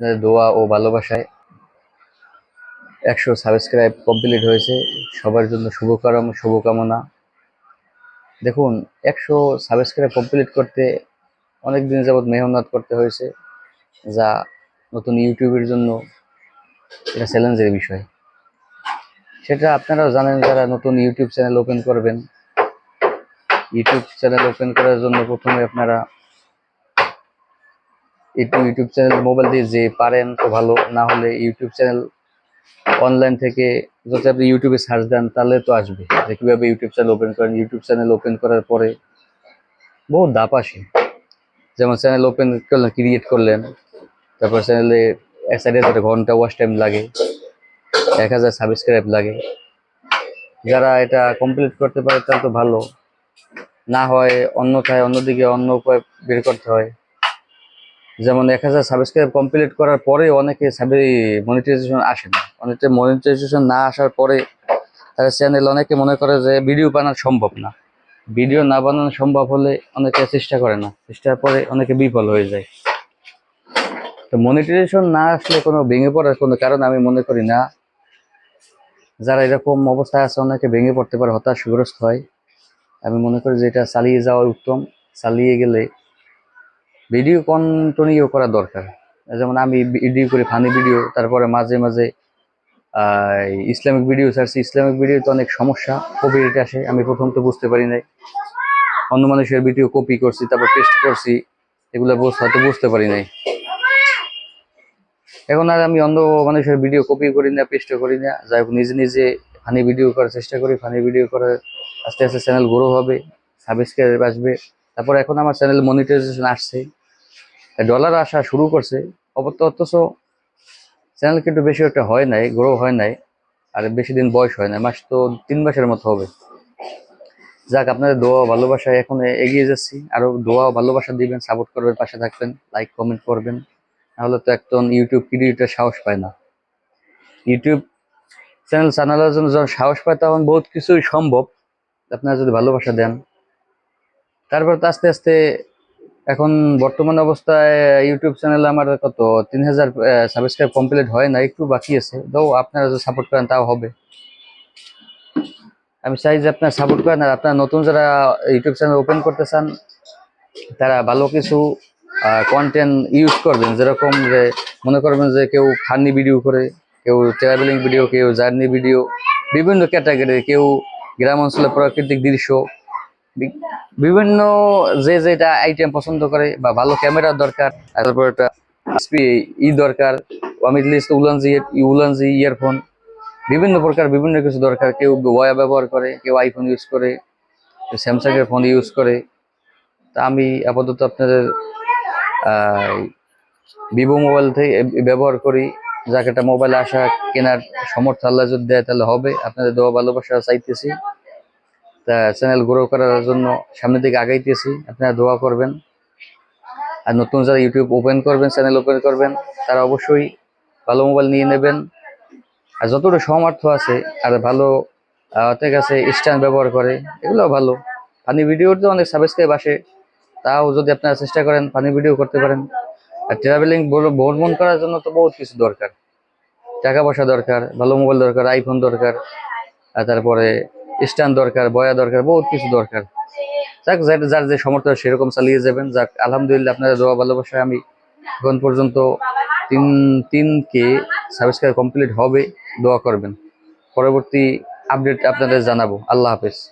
আপনাদের দোয়া ও ভালোবাসায় একশো সাবস্ক্রাইব কমপ্লিট হয়েছে। সবার জন্য শুভকাম শুভকামনা। দেখুন, একশো সাবস্ক্রাইব কমপ্লিট করতে অনেক দিন যাবৎ মেহনত করতে হয়েছে যা নতুন ইউটিউবের জন্য এটা চ্যালেঞ্জের বিষয়। সেটা আপনারাও জানেন, যারা নতুন ইউটিউব চ্যানেল ওপেন করবেন, ইউটিউব চ্যানেল ওপেন করার জন্য প্রথমে আপনারা একটু ইউটিউব চ্যানেল মোবাইল দিয়ে যে পারেন তো ভালো। না হলে ইউটিউব চ্যানেল অনলাইন থেকে যদি আপনি ইউটিউবে সার্চ দেন, তাহলে তো আসবে। যে কীভাবে ইউটিউব চ্যানেল ওপেন করেন ইউটিউব চ্যানেল ওপেন করার পরে বহু দাপ আসে। যেমন চ্যানেল ওপেন করলেন ক্রিয়েট করলেন, তারপর চ্যানেলে এক সাইডে একটা ঘণ্টা ওয়াচ টাইম লাগে, এক হাজার সাবস্ক্রাইব লাগে। যারা এটা কমপ্লিট করতে পারে, তাহলে তো ভালো। না হয় অন্যথায় অন্যদিকে অন্য উপায় বের করতে হয়। যেমন এক হাজার সাবস্ক্রাইব কমপ্লিট করার পরে অনেকে মনিটাইজেশন আসে না। অনেকে মনিটাইজেশন না আসার পরে তারা চ্যানেল অনেকে মনে করে যে ভিডিও বানানো সম্ভব না। ভিডিও না বানানো সম্ভব হলে অনেকে চেষ্টা করে না। চেষ্টার পরে অনেকে বিফল হয়ে যায়। তো মনিটাইজেশন না আসলে কোনো ভেঙে পড়ার কোনো কারণ আমি মনে করি না। যারা এরকম অবস্থায় আছে অনেকে ভেঙে পড়তে পারে, হতাশগ্রস্ত হয়। আমি মনে করি যে এটা চালিয়ে যাওয়া উত্তম। চালিয়ে গেলে ভিডিও কন্টিনিউ করা দরকার। যেমন আমি ভিডিও করি ফানি ভিডিও তারপরে মাঝে মাঝে ইসলামিক ভিডিও ছাড়ছি। ইসলামিক ভিডিও তো অনেক সমস্যা কপিরাইট আসে, আমি প্রথম তো বুঝতে পারি নাই। অন্য মানুষের ভিডিও কপি করছি, তারপর পেস্ট করছি, এগুলো হয়তো বুঝতে পারি নাই। এখন আর আমি অন্য মানুষের ভিডিও কপি করি না পেস্ট করি না। যাই হোক, নিজে নিজে ফানি ভিডিও করার চেষ্টা করি। ফানি ভিডিও করার আস্তে আস্তে চ্যানেল গ্রো হবে সাবস্ক্রাইব আসবে। তারপর এখন আমার চ্যানেল মনিটাইজেশন আসছে। ডলার আসা শুরু করছে। অবত অথচ চ্যানেল কিন্তু বেশি একটা হয় নাই গ্রো হয় নাই, আর বেশি দিন বয়স হয় না মাস তো তিন মাসের মতো হবে। যাক, আপনাদের দোয়া ভালোবাসায় এখন এগিয়ে যাচ্ছি। আরও দোয়া ভালোবাসা দিবেন সাপোর্ট করবেন, পাশে থাকবেন লাইক কমেন্ট করবেন। নাহলে তো একজন ইউটিউব ক্রিয়েটার সাহস পায় না। ইউটিউব চ্যানেল চালানোর জন্য যখন সাহস পায়, তখন বহুত কিছুই সম্ভব। আপনারা যদি ভালোবাসা দেন তারপর তো আস্তে আস্তে এখন বর্তমান অবস্থায় ইউটিউব চ্যানেল আমার কত? তিন হাজার সাবস্ক্রাইব কমপ্লিট হয় না, একটু বাকি আছে। তো আপনারা যদি সাপোর্ট করেন, তাও হবে। আমি চাই যে আপনারা সাপোর্ট করেন, আর আপনারা নতুন যারা ইউটিউব চ্যানেল ওপেন করতে চান, তারা ভালো কিছু কন্টেন্ট ইউজ করবেন। যেরকম যে মনে করবেন যে কেউ ফানি ভিডিও করে, কেউ ট্রাভেলিং ভিডিও কেউ জার্নি ভিডিও বিভিন্ন ক্যাটাগরি কেউ গ্রাম অঞ্চলের প্রাকৃতিক দৃশ্য বিভিন্ন যে যেটা আইটেম পছন্দ করে বা ভালো ক্যামেরার দরকার, তারপর একটা ই দরকার আমি উলানজি উলানজি ইয়ারফোন বিভিন্ন প্রকার, বিভিন্ন কিছু দরকার। কেউ ওয়া ব্যবহার করে, কেউ আইফোন ইউজ করে, কেউ স্যামসাং এর ফোন ইউজ করে। তা আমি আপাতত আপনাদের ভিভো মোবাইল থেকে ব্যবহার করি। যাকে একটা মোবাইল আসা কেনার সমর্থ আল্লাহ যদি দেয়, তাহলে হবে। আপনাদের দোয়া ভালোবাসা চাইতেছি। তা চ্যানেল গ্রো করার জন্য সামনের দিকে আগাইতেছি। আপনারা দোয়া করবেন। আর নতুন যারা ইউটিউব ওপেন করবেন চ্যানেল ওপেন করবেন, তারা অবশ্যই ভালো মোবাইল নিয়ে নেবেন। আর যতটা সামর্থ্য আছে, আর ভালো হাতের কাছে স্ট্যান্ড ব্যবহার করে এগুলো ভালো। পানি ফানি ভিডিওতে অনেক সাবস্ক্রাইব আসে। তাও যদি আপনারা চেষ্টা করেন ফানি ভিডিও করতে পারেন। আর ট্রাভেলিং ভ্রমণ করার জন্য তো বহুত কিছু দরকার। টাকা পয়সা দরকার, ভালো মোবাইল দরকার আইফোন দরকার। আর তারপরে স্ট্যান্ড দরকার, বয়া দরকার, বহুত কিছু দরকার। যাক, যার- যে সমর্থ সেরকম চালিয়ে যাবেন। যাক, আলহামদুলিল্লাহ, আপনাদের দোয়া ভালোবাসায় আমি এখন পর্যন্ত তিন তিন কে সাবস্ক্রাইব কমপ্লিট হবে, দোয়া করবেন। পরবর্তী আপডেট আপনাদের জানাব। আল্লাহ হাফেজ।